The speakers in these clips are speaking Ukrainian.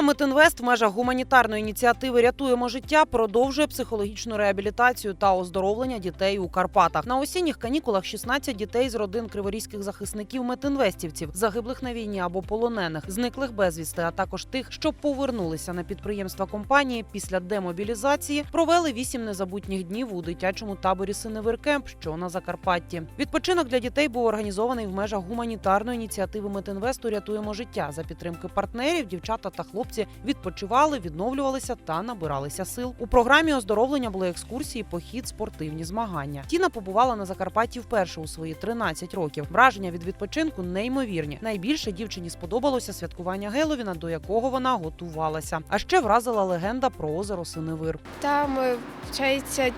Група Метинвест в межах гуманітарної ініціативи Рятуємо життя продовжує психологічну реабілітацію та оздоровлення дітей у Карпатах. На осінніх канікулах 16 дітей з родин криворізьких захисників метинвестівців, загиблих на війні або полонених, зниклих безвісти, а також тих, що повернулися на підприємства компанії після демобілізації, провели вісім незабутніх днів у дитячому таборі Синевиркемп, що на Закарпатті. Відпочинок для дітей був організований в межах гуманітарної ініціативи Метинвесту Рятуємо життя за підтримки партнерів. Дівчата та хлопці відпочивали, відновлювалися та набиралися сил. У програмі оздоровлення були екскурсії, похід, спортивні змагання. Тіна побувала на Закарпатті вперше у свої 13 років. Враження від відпочинку неймовірні. Найбільше дівчині сподобалося святкування Геловіна, до якого вона готувалася. А ще вразила легенда про озеро Синевир. Там, е, вчається,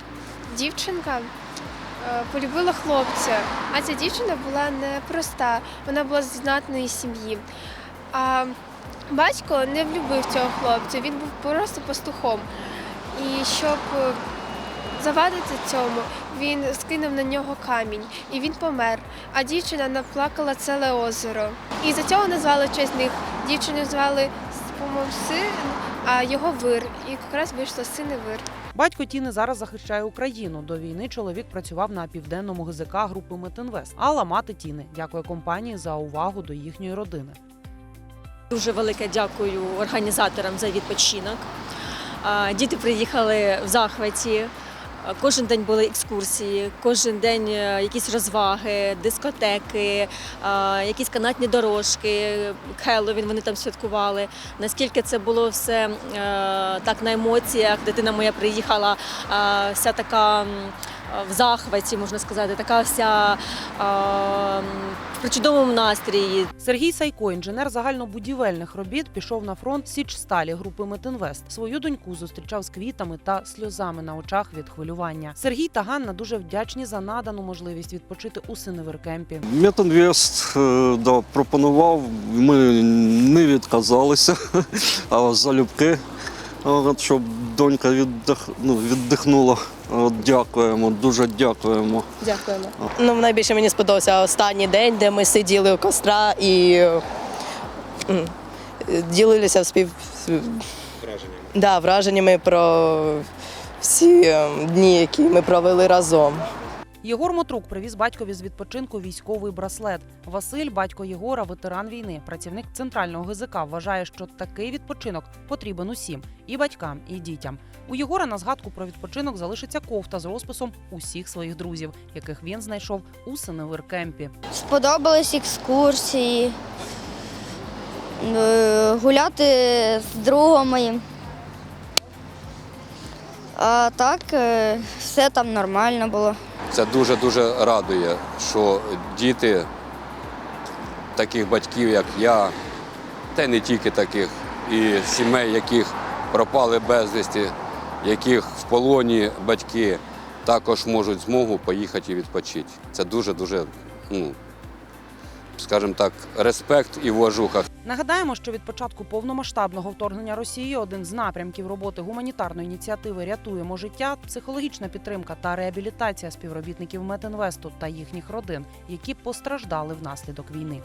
дівчинка е, полюбила хлопця, а ця дівчина була непроста, вона була з знатної сім'ї. А батько не влюбив цього хлопця, він був просто пастухом. І щоб е, завадити цьому, він скинув на нього камінь і він помер. А дівчина наплакала ціле озеро. І за цього назвали честь них. Дівчину звали по-моєму, син, а його вир. І якраз вийшло синевир. Батько Тіни зараз захищає Україну. До війни чоловік працював на південному ГЗК групи Метинвест. Алла мати Тіни дякує компанії за увагу до їхньої родини. Дуже велике дякую організаторам за відпочинок. Діти приїхали в захваті. Кожен день були екскурсії, кожен день е, якісь розваги, дискотеки, якісь канатні дорожки, Хеллоуін вони там святкували. Наскільки це було все е, так на емоціях, дитина моя приїхала вся така в захваті, можна сказати, така вся а, в причудовому настрої. Сергій Сайко, інженер загальнобудівельних робіт, пішов на фронт Січ Сталі групи Метинвест. Свою доньку зустрічав з квітами та сльозами на очах від хвилювання. Сергій та Ганна дуже вдячні за надану можливість відпочити у Синеверкемпі. Метинвест е, да, пропонував, ми не відказалися, а залюбки, от, щоб донька віддих, ну, віддихнула. От, дякуємо, дуже дякуємо. Дякуємо. Ну, найбільше мені сподобався останній день, де ми сиділи у костра і м, ділилися спів... враженнями. Да, враженнями про всі е, дні, які ми провели разом. Єгор Мотрук привіз батькові з відпочинку військовий браслет. Василь, батько Єгора, ветеран війни, працівник центрального ГЗК, вважає, що такий відпочинок потрібен усім і батькам, і дітям. У Єгора на згадку про відпочинок залишиться кофта з розписом усіх своїх друзів, яких він знайшов у Синевиркемпі. Сподобались екскурсії, е, гуляти з другом. А так е, все там нормально було. Це дуже-дуже радує, що діти таких батьків, як я, та й не тільки таких, і сімей, яких пропали безвісті, яких в полоні батьки, також можуть змогу поїхати і відпочити. Це дуже-дуже, ну, скажімо так, респект і уважуха. Нагадаємо, що від початку повномасштабного вторгнення Росії один з напрямків роботи гуманітарної ініціативи Рятуємо життя, психологічна підтримка та реабілітація співробітників Метинвесту та їхніх родин, які постраждали внаслідок війни.